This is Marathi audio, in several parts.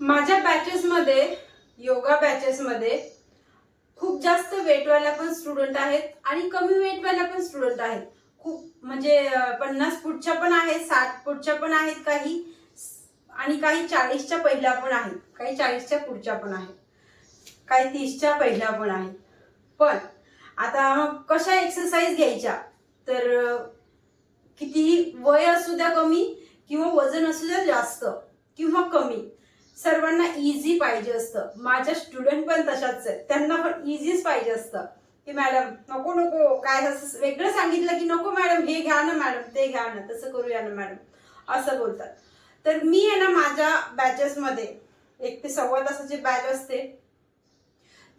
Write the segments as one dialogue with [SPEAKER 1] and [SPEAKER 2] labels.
[SPEAKER 1] माझ्या बॅचेसमध्ये योगा बॅचेसमध्ये खूप जास्त वेटवाल्या पण स्टुडंट आहेत आणि कमी वेटवाल्या पण स्टुडंट आहेत. खूप म्हणजे पन्नास फूटच्या पण आहेत साठ फूटच्या पण आहेत काही आणि काही चाळीसच्या पहिल्या पण आहेत. काही चाळीसच्या पुढच्या पण आहेत. काही तीसच्या पहिल्या पण आहेत. पण आता मग कशा एक्सरसाइज घ्यायच्या? तर कितीही वय असू द्या कमी किंवा वजन असू द्या जास्त किंवा कमी सर्वांना इझी पाहिजे असतं. माझ्या स्टुडंट पण तशाच आहेत. त्यांना पण इझीच पाहिजे असतं. की मॅडम नको नको काय असं वेगळं सांगितलं की नको मॅडम हे घ्या ना मॅडम ते घ्या ना तसं करूया ना मॅडम असं बोलतात. तर मी आहे ना माझ्या बॅचेसमध्ये एक ते सव्वा तासाची बॅच असते.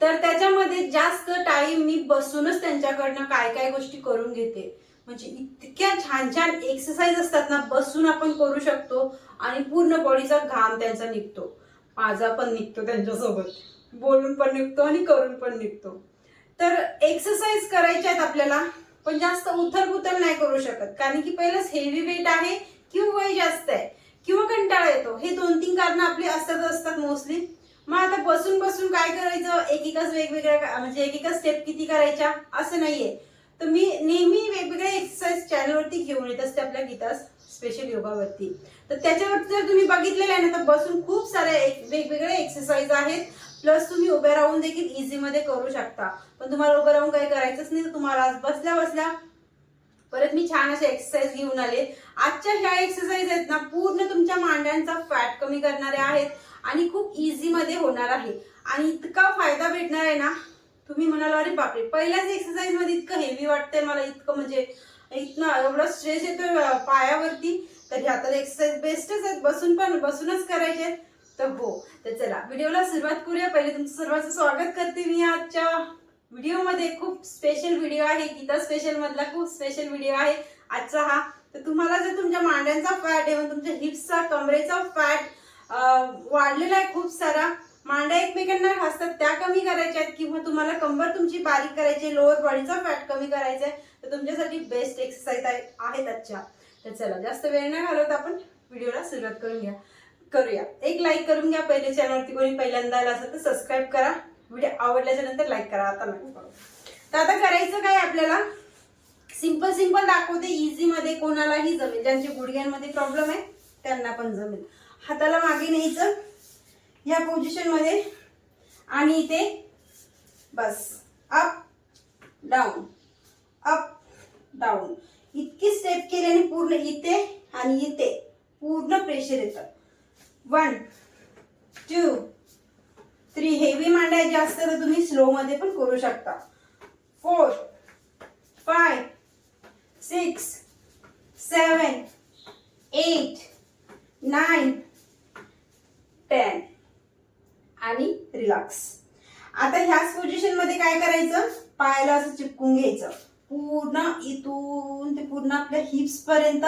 [SPEAKER 1] तर त्याच्यामध्ये जास्त टाइम मी बसूनच त्यांच्याकडनं काय काय गोष्टी करून घेते. म्हणजे इतक्या छान छान एक्सरसाइज असतात ना बसून आपण करू शकतो. आणि पूर्ण बॉडीचा घाम त्यांचा निघतो. माझा पण निघतो त्यांच्यासोबत. बोलून पण निघतो आणि करून पण निघतो. तर एक्सरसाइज करायच्या आहेत आपल्याला पण जास्त उथलपुथल नाही करू शकत. कारण की पहिलंच हेवी वेट आहे किंवा वय जास्त आहे किंवा कंटाळा येतो. हे दोन तीन कारणं आपली असतात असतात मोस्टली मग आता बसून बसून काय करायचं? एकेकाच वेगवेगळ्या म्हणजे एकेका स्टेप किती करायच्या? असं नाहीये. तर मी नेहमी वेगवेगळ्या एक्सरसाइज चॅनलवरती घेऊन येत असते आपल्या गीतास स्पेशल योगावरती तर त्याच्यावरती जर तुम्ही बघितलेलं आहे ना तर बसून खूप साऱ्या एक- वेगवेगळ्या एक्सरसाइज आहेत. प्लस तुम्ही उभ्या राहून देखील इझीमध्ये करू शकता. पण तुम्हाला उभं राहून काही करायचंच नाही तर तुम्हाला आज बसल्या बसल्या परत मी छान असे एक्सरसाइज घेऊन आले. आजच्या ह्या एक्सरसाइज आहेत ना पूर्ण तुमच्या मांड्यांचा फॅट कमी करणाऱ्या आहेत आणि खूप इझीमध्ये होणार आहे. आणि इतका फायदा भेटणार आहे ना तुम्ही म्हणाल अरे बापरे पहिल्याच एक्सरसाइजमध्ये इतकं हेवी वाटतंय मला इतकं म्हणजे इतकं एवढा स्ट्रेस येतोय पायावरती. तर ह्या तर एक्सरसाइज बेस्टच आहेत बसून पण बसूनच करायचे आहेत. तर हो तर चला व्हिडिओला सुरुवात करूया. पहिले तुमचं सर्वांचं स्वागत करते मी आजच्या व्हिडिओमध्ये. खूप स्पेशल व्हिडिओ आहे. गीता स्पेशलमधला खूप स्पेशल व्हिडिओ आहे आजचा हा. तर तुम्हाला जर तुमच्या मांड्यांचा फॅट आहे तुमच्या हिप्सचा कमरेचा फॅट वाढलेला आहे खूप सारा मांड्या एकमेकांना घासतात त्या कमी करायच्या आहेत किंवा तुम्हाला कंबर तुमची बारीक करायची लोअर बॉडीचा फॅट कमी करायचा आहे तर तुमच्यासाठी बेस्ट एक्सरसाइज आहेत आजच्या. तर चला जास्त वेळ नाही घालवत आपण व्हिडिओला सुरुवात करून घ्या. करूया. एक लाईक करून घ्या पहिले चॅनलवरती कोणी पहिल्यांदा आला असेल तर सबस्क्राईब करा. व्हिडिओ आवडल्याच्या नंतर लाईक करा आता नाही. करू. तर आता करायचं काय आपल्याला? सिंपल सिंपल दाखवते इझीमध्ये कोणालाही जमेल. ज्यांचे गुडघ्यांमध्ये प्रॉब्लेम आहे त्यांना पण जमेल. हाताला मागे न्यायचं. या पोझिशनमध्ये आणि इथे बस अप डाऊन अप डाऊन इतकी स्टेप केल्याने पूर्ण इथे आणि इथे पूर्ण प्रेशर येतं. वन टू थ्री हेवी मांड्या जास्त तर तुम्ही स्लो मध्ये पण करू शकता. Four five six seven eight nine ten आणि रिलॅक्स आता ह्याच पोझिशनमध्ये काय करायचं? पायाला असं चिपकून घ्यायचं. पूर्ण इथून ते पूर्ण आपल्या हिप्स पर्यंत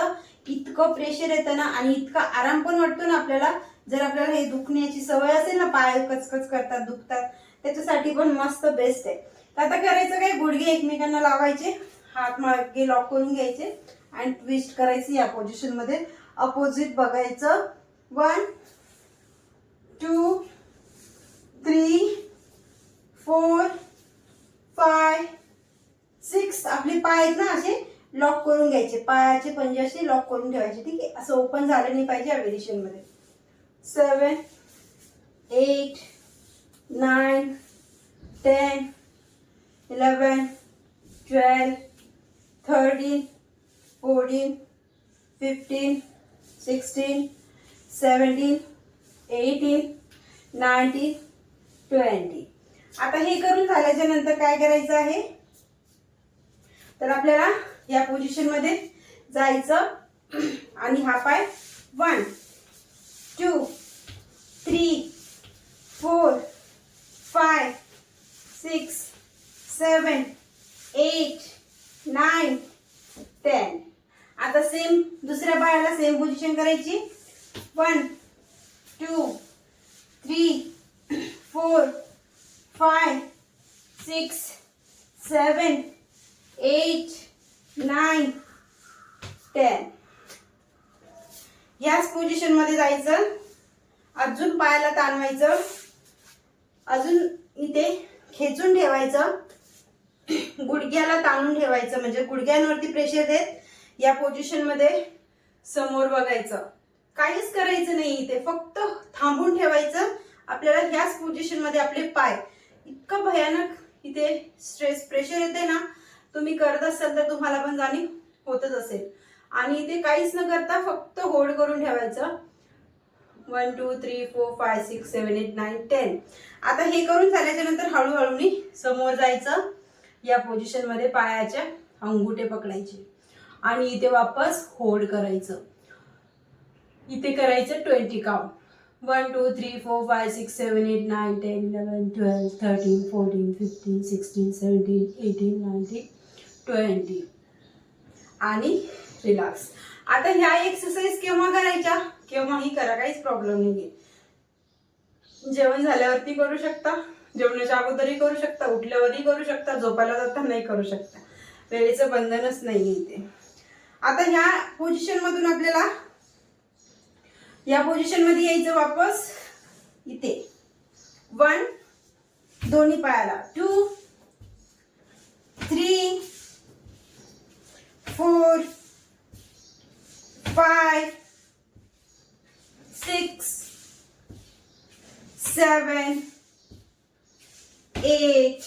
[SPEAKER 1] इतकं प्रेशर येतं ना आणि इतका आराम पण वाटतो ना आपल्याला. जर आपल्याला हे दुखण्याची सवय असेल ना पाय कचकच करतात दुखतात त्याच्यासाठी पण मस्त बेस्ट आहे. तर आता करायचं काय? गुडघे एकमेकांना लावायचे हात मागे लॉक करून घ्यायचे आणि ट्विस्ट करायचे या पोझिशनमध्ये अपोजिट बघायचं. One two three four five six आपले पाय आहेत ना असे लॉक करून घ्यायचे. पायाचे पंजे असे लॉक करून ठेवायचे ठीक आहे? असं ओपन झालं नाही पाहिजे या seven eight nine ten eleven twelve thirteen fourteen fifteen sixteen seventeen eighteen nineteen twenty. आता हे करून झाल्याच्यानंतर काय करायचं आहे? तर आपल्याला या पोझिशनमध्ये जायचं आणि हा पाय one two three four five six seven eight nine ten. आता सेम दुसऱ्या पायाला सेम पोझिशन करायची. One two three four five six seven eight nine ten. याच पोझिशनमध्ये जायचं. अजून पायाला ताणवायचं. अजून इथे खेचून ठेवायचं. गुडघ्याला ताणून ठेवायचं. म्हणजे गुडघ्यांवरती प्रेशर देत या पोझिशनमध्ये समोर बघायचं. काहीच करायचं नाही इथे. फक्त थांबून ठेवायचं. आपल्याला ह्याच पोझिशनमध्ये आपले पाय इतकं भयानक इथे स्ट्रेस प्रेशर येते ना तुम्ही करत असाल तर तुम्हाला पण जाणीव होतच असेल. आणि इथे काहीच न करता फक्त होल्ड करून ठेवायचं. One two three four five six seven eight nine ten आता हे करून झाल्याच्यानंतर हळूहळूनी समोर जायचं. या पोझिशनमध्ये पायाच्या अंगुठे पकडायचे. आणि इथे वापस होल्ड करायचं. इथे करायचं twenty count one two three four five six seven eight nine ten eleven twelve thirteen fourteen fifteen sixteen seventeen eighteen nineteen twenty आणि रिलॅक्स आता ह्या एक्सरसाइज केव्हा करायच्या? केव्हाही करा काहीच प्रॉब्लेम नाही जेवण झाल्यावरती करू शकता जेवणाच्या अगोदरही करू शकता उठल्यावरही करू शकता झोपायला जाता नाही करू शकता. वेळेचं बंधनच नाही इथे. आता ह्या पोझिशनमधून आपल्याला या पोझिशनमध्ये यायचं वापस. इथे. वन दोन्ही पायाला. Two three four five six seven, eight,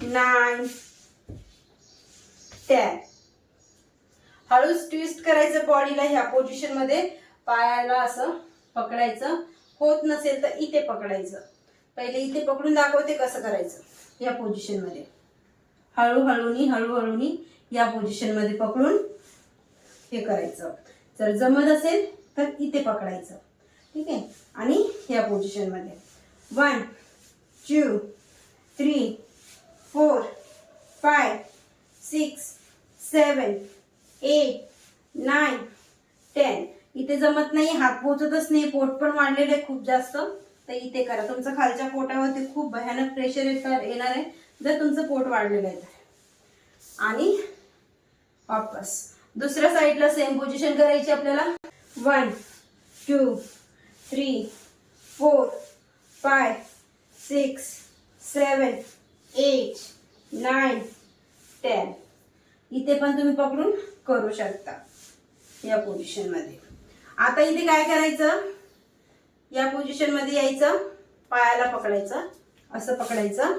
[SPEAKER 1] nine, ten. हळूच बॉडीला ह्या पोझिशनमध्ये पायाला असं पकडायचं. होत नसेल तर इथे पकडायचं. पहिले इथे पकडून दाखवते कसं करायचं. या पोझिशनमध्ये. हळूहळूनी हळूहळूनी या पोझिशनमध्ये पकडून हे करायचं. जर जमत असेल तर इथे पकडायचं. ठीक आहे? आणि या पोझिशनमध्ये. One two three four five six seven eight nine ten इथे जमत नाही हात पोचतच नाही पोट पण वाढलेलं आहे खूप जास्त. तर इथे करा. तुमचं खालच्या पोटावरती खूप भयानक प्रेशर येतात येणार आहे. जर तुमचं पोट वाढलेलं आहे तर. आणि वापस. दुसऱ्या साईडला सेम पोझिशन करायची आपल्याला. One two three four five six seven eight nine ten इथे पण तुम्ही पकडून करू शकता. या पोझिशनमध्ये. आता इथे काय करायचं? या पोझिशनमध्ये यायचं पायाला पकडायचं असं पकडायचं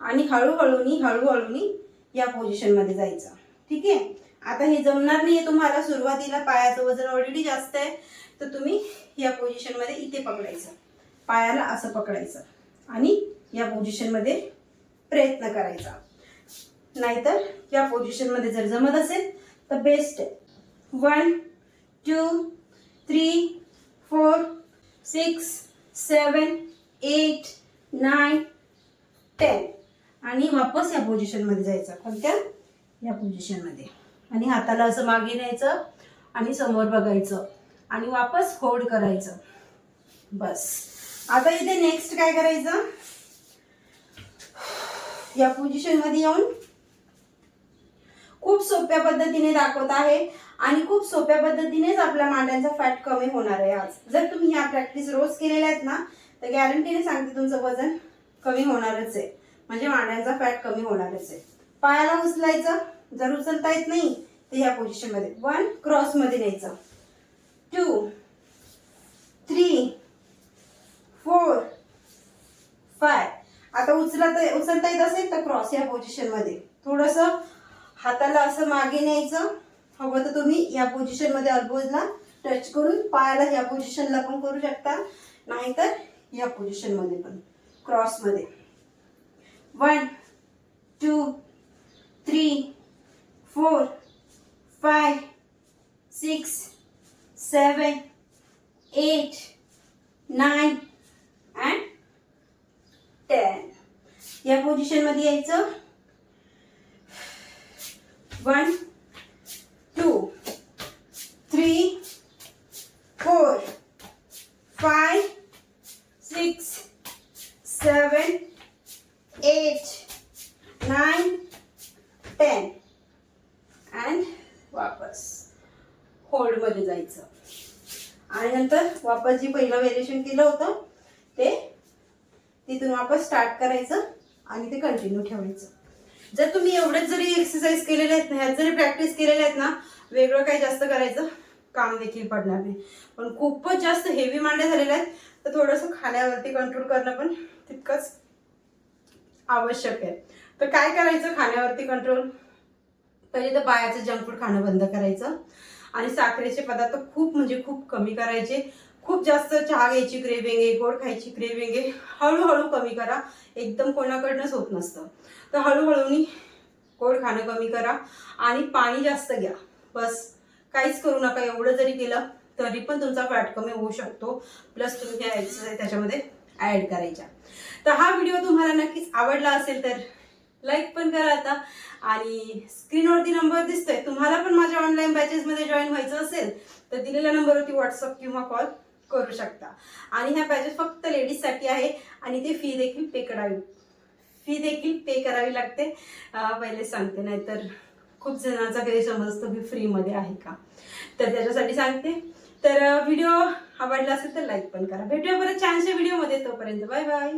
[SPEAKER 1] आणि हळूहळूनी हळूहळूनी या पोझिशनमध्ये जायचं. ठीक आहे? आता हे जमणार नाहीये तुम्हाला. सुरुवातीला पायाचं वजन ऑलरेडी जास्त आहे तर तुम्ही या पोझिशनमध्ये इथे पकडायचं. पायाला असं पकडायचं आणि या पोझिशनमध्ये प्रयत्न करायचा. नाहीतर या पोझिशनमध्ये जर जमत असेल तर बेस्ट आहे. One two three four six seven eight nine ten. आणि वापस या पोझिशनमध्ये जायचं. कोणत्या? या पोझिशनमध्ये आणि हाताला असं मागे न्यायचं आणि समोर बघायचं. आणि वापस होल्ड करायचं. बस. आता इथे नेक्स्ट काय करायचं? या पोझिशनमध्ये येऊन खूप सोप्या पद्धतीने दाखवत आहे आणि खूप सोप्या पद्धतीनेच आपल्या मांड्यांचा फॅट कमी होणार आहे आज. जर तुम्ही ह्या प्रॅक्टिस रोज केलेल्या आहेत ना तर गॅरंटीने सांगते तुमचं वजन कमी होणारच आहे. म्हणजे मांड्यांचा फॅट कमी होणारच आहे. पायाला उचलायचं जर उचलता येत नाही तर ह्या पोझिशनमध्ये. वन क्रॉसमध्ये न्यायचं. टू थ्री फोर फाय आता उचलता उचलता येत असेल तर क्रॉस या पोझिशनमध्ये. थोडस हाताला असं मागे न्यायचं. हवं तर तुम्ही या पोझिशनमध्ये अल्बोजला टच करून पायाला या पोझिशनला पण करू शकता. नाहीतर या पोझिशनमध्ये पण. क्रॉसमध्ये one two three four five six seven eight nine and ten या पोझिशनमध्ये यायचं one two three four five six seven eight nine ten and वापस. होल्डमध्ये जायचं. आणि नंतर वापस जे पहिलं व्हेरिएशन केलं होतं ते तिथून वापस स्टार्ट करायचं आणि ते कंटिन्यू ठेवायचं. जर तुम्ही एवढेच जरी एक्सरसाइज केलेले आहेत ना ह्यात जरी प्रॅक्टिस केलेले आहेत ना वेगळं काही जास्त करायचं काम देखील पडणार नाही. पण खूपच जास्त हेवी मांड्या झालेल्या आहेत तर थोडंसं खाण्यावरती कंट्रोल करणं पण तितकंच आवश्यक आहे. तर काय करायचं? खाण्यावरती कंट्रोल पहिले तर बायाचं जंक फूड खाणं बंद करायचं. आणि साखरेचे पदार्थ खूप म्हणजे खूप कमी करायचे. खूप जास्त चहा घ्यायची क्रेविंग आहे गोड खायची क्रेविंग आहे हळूहळू कमी करा. एकदम कोणाकडनंच होत नसतं. तर हळूहळूनी गोड खाणं कमी करा आणि पाणी जास्त घ्या. बस. काहीच करू नका. एवढं जरी केलं तरी पण तुमचा फॅट कमी होऊ शकतो. प्लस तुम्ही त्या एक्सरसाइज त्याच्यामध्ये ॲड करायच्या. तर हा व्हिडिओ तुम्हाला नक्कीच आवडला असेल तर लाईक पण करा आता. आणि स्क्रीनवरती नंबर दिसतोय. तुम्हाला पण माझ्या ऑनलाईन बॅचेसमध्ये जॉईन व्हायचं असेल तर दिलेल्या नंबरवरती व्हॉट्सअप किंवा कॉल करू शकता. आणि ह्या बॅचेस फक्त लेडीजसाठी आहे आणि ते फी देखील पे करावी. फी देखील पे करावी लागते. पहिले सांगते नाही तर खूप जणांचा गैरसमज असतो की फ्रीमध्ये आहे का? तर त्याच्यासाठी सांगते. तर व्हिडिओ आवडला असेल तर लाईक पण करा. भेटूया परत छानशा व्हिडिओमध्ये तोपर्यंत बाय बाय